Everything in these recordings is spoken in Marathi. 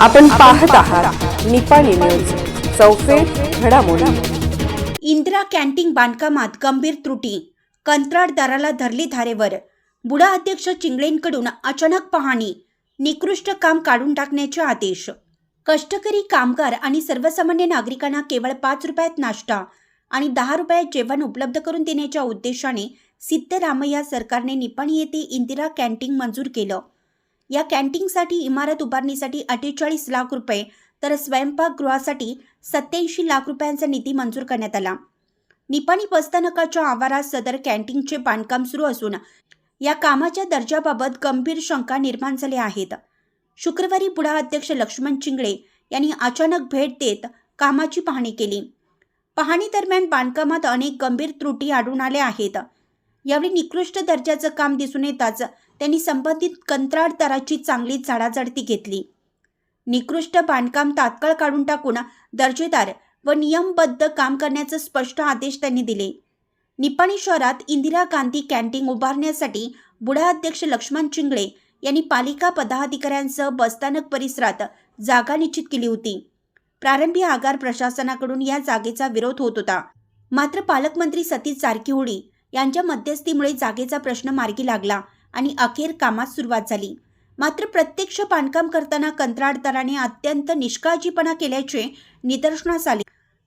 आपण पाहत आहात निपाणी न्यूज चौफेर घडामोडी. इंदिरा कॅन्टीन बांधकामात गंभीर त्रुटी कंत्राटदाराला धरली धारेवर. बुडा अध्यक्ष चिंगळेंकडून अचानक पाहणी निकृष्ट काम काढून टाकण्याचे आदेश. कष्टकरी कामगार आणि सर्वसामान्य नागरिकांना केवळ पाच रुपयात नाश्ता आणि दहा रुपयात जेवण उपलब्ध करून देण्याच्या उद्देशाने सिद्धरामय्या सरकारने निपाणी येथे इंदिरा कॅन्टीन मंजूर केलं. या कॅन्टीनसाठी इमारत उभारणीसाठी अठ्ठेचाळीस लाख रुपये तर स्वयंपाकगृहासाठी सत्याऐंशी लाख रुपयांचा निधी मंजूर करण्यात आला. निपाणी बसस्थानकाच्या आवारात सदर कॅन्टीनचे बांधकाम सुरू असून या कामाच्या दर्जाबाबत गंभीर शंका निर्माण झाल्या आहेत. शुक्रवारी बुडा अध्यक्ष लक्ष्मण चिंगळे यांनी अचानक भेट देत कामाची पाहणी केली. पाहणी दरम्यान बांधकामात अनेक गंभीर त्रुटी आढळून आल्या आहेत. यावेळी निकृष्ट दर्जाचं काम दिसून येताच त्यांनी संबंधित कंत्राटदाराची चांगली झाडाझडती घेतली. निकृष्ट बांधकाम तात्काळ काढून टाकून दर्जेदार व नियमबद्ध काम करण्याचे स्पष्ट आदेश त्यांनी दिले. निपाणी शहरात इंदिरा गांधी कॅन्टीन उभारण्यासाठी बुढा अध्यक्ष लक्ष्मण चिंगळे यांनी पालिका पदाधिकाऱ्यांसह बसस्थानक परिसरात जागा निश्चित केली होती. प्रारंभी आगार प्रशासनाकडून या जागेचा विरोध होत होता. मात्र पालकमंत्री सतीश जारकिहोळी यांच्या मध्यस्थीमुळे जागेचा प्रश्न मार्गी लागला आणि अखेर कामात सुरुवात झाली. मात्र प्रत्यक्ष बांधकाम करताना कंत्राटदाराने अत्यंत निष्काळजीपणा केल्याचे निदर्शनास आले.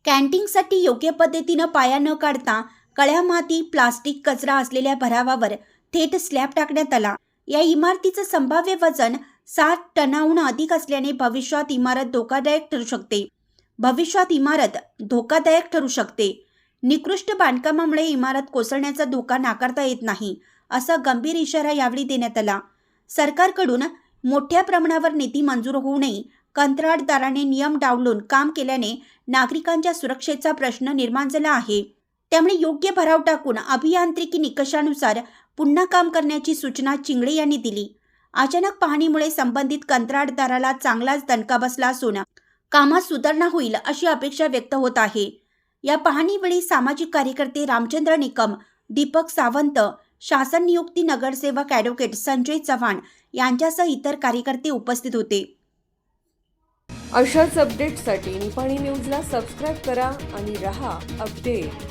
कॅन्टीनसाठी योग्य पद्धतीनं पाया न काढता कळ्या माती प्लास्टिक कचरा असलेल्या भरावावर थेट स्लॅब टाकण्यात आला. या इमारतीचं संभाव्य वजन सात टनाहून अधिक असल्याने भविष्यात इमारत धोकादायक ठरू शकते. भविष्यात इमारत धोकादायक ठरू शकते. निकृष्ट बांधकामामुळे इमारत कोसळण्याचा धोका नाकारता येत नाही असा गंभीर इशारा यावेळी देण्यात आला. सरकारकडून मोठ्या प्रमाणावर निधी मंजूर होऊनही कंत्राटदाराने नियम डावलून काम केल्याने नागरिकांच्या सुरक्षेचा प्रश्न निर्माण झाला आहे. त्यामुळे योग्य भराव टाकून अभियांत्रिकी निकषानुसार पुन्हा काम करण्याची सूचना चिंगळे यांनी दिली. अचानक पाहणीमुळे संबंधित कंत्राटदाराला चांगलाच दणका बसला असून कामात सुधारणा होईल अशी अपेक्षा व्यक्त होत आहे. या पाहणीवेळी सामाजिक कार्यकर्ते रामचंद्र निकम दीपक सावंत शासन नियुक्ती नगरसेवक ॲडव्होकेट संजय चव्हाण यांच्यासह इतर कार्यकर्ते उपस्थित होते. अशाच अपडेटसाठी निपाणी न्यूजला सबस्क्राईब करा आणि रहा अपडेट